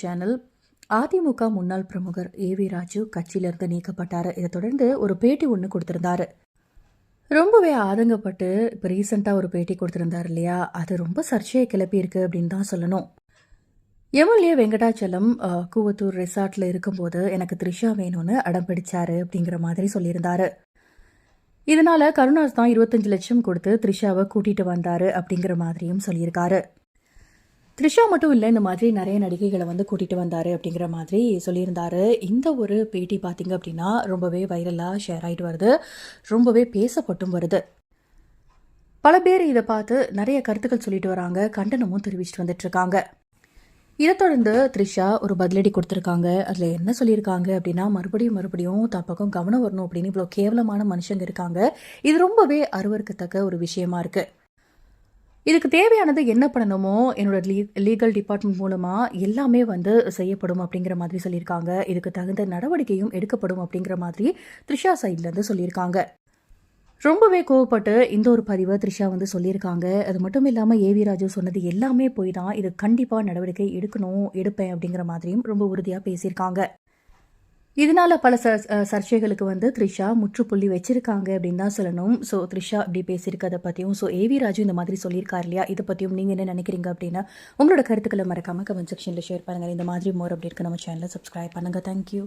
Channel AIADMK முன்னாள் பிரமுகர் A V Raju கட்சியிலிருந்து நீக்கப்பட்டார். இதை தொடர்ந்து ஒரு பேட்டி ஒன்று கொடுத்திருந்தாரு. ரொம்பவே ஆதங்கப்பட்டு இப்போ ரீசெண்டாக ஒரு பேட்டி கொடுத்திருந்தார் இல்லையா? அது ரொம்ப சர்ச்சையை கிளப்பியிருக்கு அப்படின்னு தான் சொல்லணும். எம்எல்ஏ வெங்கடாச்சலம் கூவத்தூர் ரெசார்ட்ல இருக்கும்போது எனக்கு த்ரிஷா வேணும்னு அடம் பிடிச்சாரு அப்படிங்கிற மாதிரி சொல்லியிருந்தாரு. இதனால கருணாஸ் தான் இருபத்தஞ்சு லட்சம் கொடுத்து த்ரிஷாவை கூட்டிட்டு வந்தாரு அப்படிங்கிற மாதிரியும் சொல்லியிருக்காரு. த்ரிஷா மட்டும் இல்லை இந்த மாதிரி நிறைய நடிகைகளை வந்து கூட்டிகிட்டு வந்தாரு அப்படிங்கிற மாதிரி சொல்லியிருந்தாரு. இந்த ஒரு பேட்டி பார்த்திங்க அப்படின்னா ரொம்பவே வைரலாக ஷேர் ஆகிட்டு வருது. ரொம்பவே பேசப்பட்டும் வருது. பல பேர் இதை பார்த்து நிறைய கருத்துக்கள் சொல்லிட்டு வராங்க கண்டனமும் தெரிவிச்சிட்டு வந்துட்டுருக்காங்க இதை தொடர்ந்து த்ரிஷா ஒரு பதிலடி கொடுத்துருக்காங்க. அதில் என்ன சொல்லியிருக்காங்க அப்படின்னா மறுபடியும் மறுபடியும் தான் பக்கம் கவனம் வரணும் அப்படின்னு இவ்வளோ கேவலமான மனுஷங்க இருக்காங்க. இது ரொம்பவே அருவருக்கத்தக்க ஒரு விஷயமா இருக்குது இதுக்கு தேவையானது என்ன பண்ணணுமோ என்னோட லீ லீகல் டிபார்ட்மெண்ட் மூலமாக எல்லாமே வந்து செய்யப்படும் அப்படிங்கிற மாதிரி சொல்லியிருக்காங்க. இதுக்கு தகுந்த நடவடிக்கையும் எடுக்கப்படும் அப்படிங்கிற மாதிரி த்ரிஷா சைட்லேருந்து சொல்லியிருக்காங்க. ரொம்பவே கோவப்பட்டு இந்த ஒரு பதிவை த்ரிஷா வந்து சொல்லியிருக்காங்க. அது மட்டும் இல்லாமல் ஏவி ராஜு சொன்னது எல்லாமே போய் தான் இது கண்டிப்பாக நடவடிக்கை எடுக்கணும் எடுப்பேன் அப்படிங்கிற மாதிரியும் ரொம்ப உறுதியாக பேசியிருக்காங்க. இதனால பல ச சர்ச்சைகளுக்கு வந்து த்ரிஷா முற்றுப்புள்ளி வச்சிருக்காங்க அப்படின்னு தான் சொல்லணும். ஸோ த்ரிஷா இப்படி பேசியிருக்கதை பற்றியும் ஸோ ஏவி ராஜு இந்த மாதிரி சொல்லியிருக்காரு இல்லையா? இதை பற்றியும் நீங்கள் என்ன நினைக்கிறீங்க அப்படின்னா உங்களோட கருத்துக்களை மறக்காம கமெண்ட் செக்ஷனில் ஷேர் பண்ணுங்கள் இந்த மாதிரி மோர் அப்படி இருக்க நம்ம சேனலை சப்ஸ்கிரைப் பண்ணுங்கள் தேங்க்யூ